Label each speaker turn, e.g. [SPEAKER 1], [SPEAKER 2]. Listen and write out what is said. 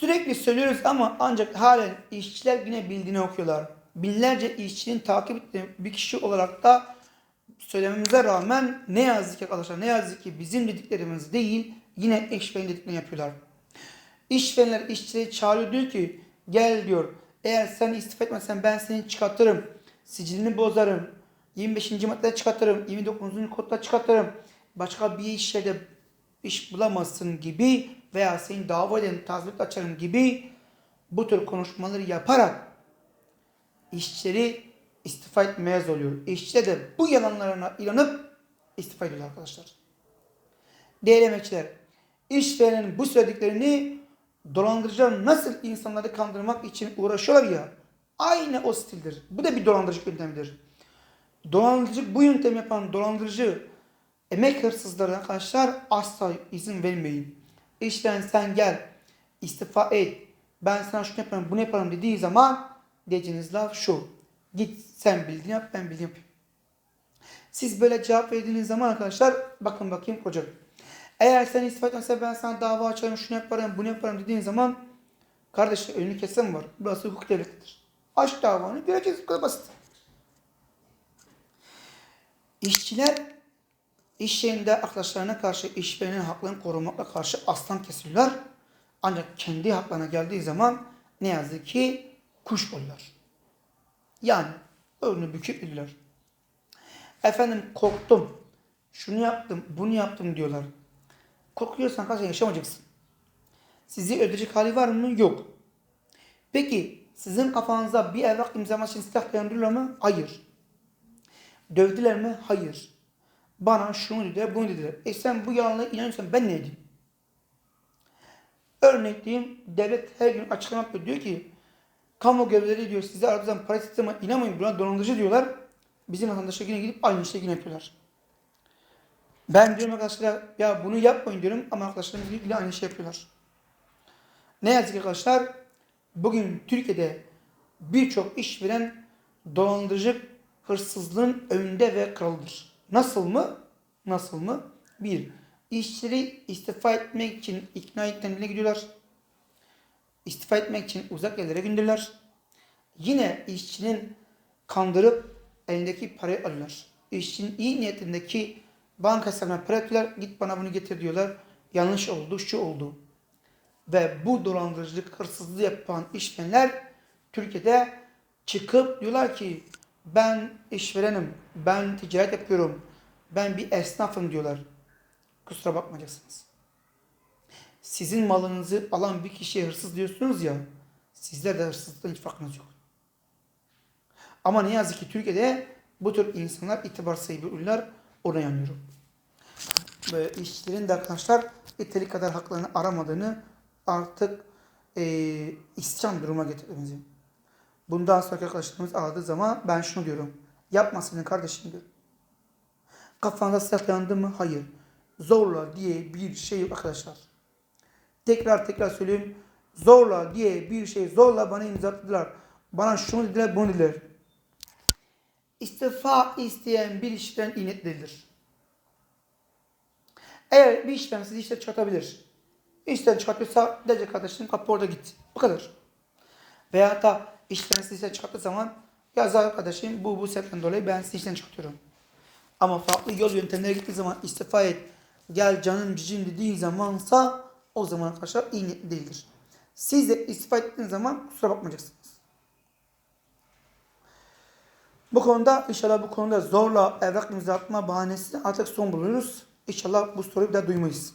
[SPEAKER 1] Sürekli söylüyoruz ama ancak halen işçiler yine bildiğini okuyorlar. Binlerce işçinin takip ettiği bir kişi olarak da söylememize rağmen ne yazık ki arkadaşlar ne yazık ki bizim dediklerimiz değil yine işveren dediklerini yapıyorlar. İşverenler işçileri çağırıyor diyor ki gel diyor eğer sen istifa etmezsen ben seni çıkartırım. Sicilini bozarım. 25. maddede çıkartırım. 29. kodda çıkartırım. Başka bir iş yerde iş bulamazsın gibi veya seni dava ederim, tazminat açarım gibi bu tür konuşmaları yaparak işçileri istifa etmeye zorluyor. İşçiler de bu yalanlarına inanıp istifa ediyorlar arkadaşlar. Değerli emekçiler, işverenin bu söylediklerini dolandırıcılar nasıl insanları kandırmak için uğraşıyorlar ya, aynı o stildir. Bu da bir dolandırıcı yöntemidir. Dolandırıcı, bu yöntemi yapan dolandırıcı emek hırsızları arkadaşlar asla izin vermeyin. İşten sen gel, istifa et, ben sana şunu yaparım, bunu yaparım dediği zaman diyeceğiniz laf şu. Git sen bildiğini yap, ben bildiğini yapayım. Siz böyle cevap verdiğiniz zaman arkadaşlar bakın bakayım kocam. Eğer sen istifa etmezsen ben sana dava açarım, şunu yaparım, bunu yaparım dediğin zaman kardeşim önünü kesen var. Burası hukuk devletidir. Aç davanı göreceğiz. Bu kadar basit. İşçiler iş yerinde arkadaşlarına karşı işverenin haklarını korumakla karşı aslan kesiyorlar. Ancak kendi haklarına geldiği zaman ne yazık ki kuş oluyor. Yani önünü büküp gidiyorlar. Efendim korktum. Şunu yaptım, bunu yaptım diyorlar. Korkuyorsan kardeşim yaşamayacaksın. Sizi ödeyecek hali var mı? Yok. Peki sizin kafanıza bir evrak imzalamak için silah dayandırıyorlar mı? Hayır. Dövdüler mi? Hayır. Bana şunu dediler, bunu dediler. E sen bu yalanla inanıyorsan ben ne edeyim? Örnek diyeyim, devlet her gün açıklama yapıyor. Diyor ki, kamu görevlileri diyor size aradığı zaman para sisteme inanmayın buna dolandırıcı diyorlar. Bizim vatandaşlar yine gidip aynı işe yine yapıyorlar. Ben diyorum arkadaşlar ya bunu yapmayın diyorum ama arkadaşlarımız yine aynı şey yapıyorlar. Ne yazık ki arkadaşlar bugün Türkiye'de birçok işveren dolandırıcı hırsızlığın önünde ve kralıdır. Nasıl mı? Nasıl mı? Bir, işçileri istifa etmek için ikna etmelerine gidiyorlar. İstifa etmek için uzak yerlere gönderiyorlar. Yine işçinin kandırıp elindeki parayı alıyorlar. İşçinin iyi niyetindeki banka hesabına para atıyorlar. Git bana bunu getir diyorlar. Yanlış oldu, şu oldu. Ve bu dolandırıcılık, hırsızlığı yapan işverenler Türkiye'de çıkıp diyorlar ki ben işverenim, ben ticaret yapıyorum, ben bir esnafım diyorlar. Kusura bakmayacaksınız. Sizin malınızı alan bir kişiye hırsız diyorsunuz ya, sizler de hırsızlıktan hiç farkınız yok. Ama ne yazık ki Türkiye'de bu tür insanlar itibar sahibi ürünler ona yanıyorum. Ve işçilerin de arkadaşlar yeteri kadar haklarını aramadığını artık e, isyan duruma getirdiğimizi. Bundan sonra arkadaşlarımız aradığı zaman ben şunu diyorum. Yapmasın kardeşim diyorum. Kafanda silah dayandı mı? Hayır. Zorla diye bir şey yok arkadaşlar. Tekrar tekrar söyleyeyim. Zorla diye bir şey zorla bana imzaladılar. Bana şunu dediler bunu dediler. İstifa isteyen bir işten niyetlidir. Eğer bir işten sizi işte çıkartabilir. İşten çıkartıyorsa diyecek kardeşim kapı orada git. Bu kadar. Veya da işten işte çıkarttığı zaman ya arkadaşım bu bu sebepten dolayı ben sizi işten çıkartıyorum. Ama farklı yol yöntemlere gittiği zaman istifa et, gel canım cicim dediği zamansa o zaman arkadaşlar iyi niyetli değildir. Siz de istifa ettiğiniz zaman kusura bakmayacaksınız. Bu konuda inşallah bu konuda zorla evrak imzalatma bahanesi artık son buluyoruz. İnşallah bu soruyu bir daha duymayız.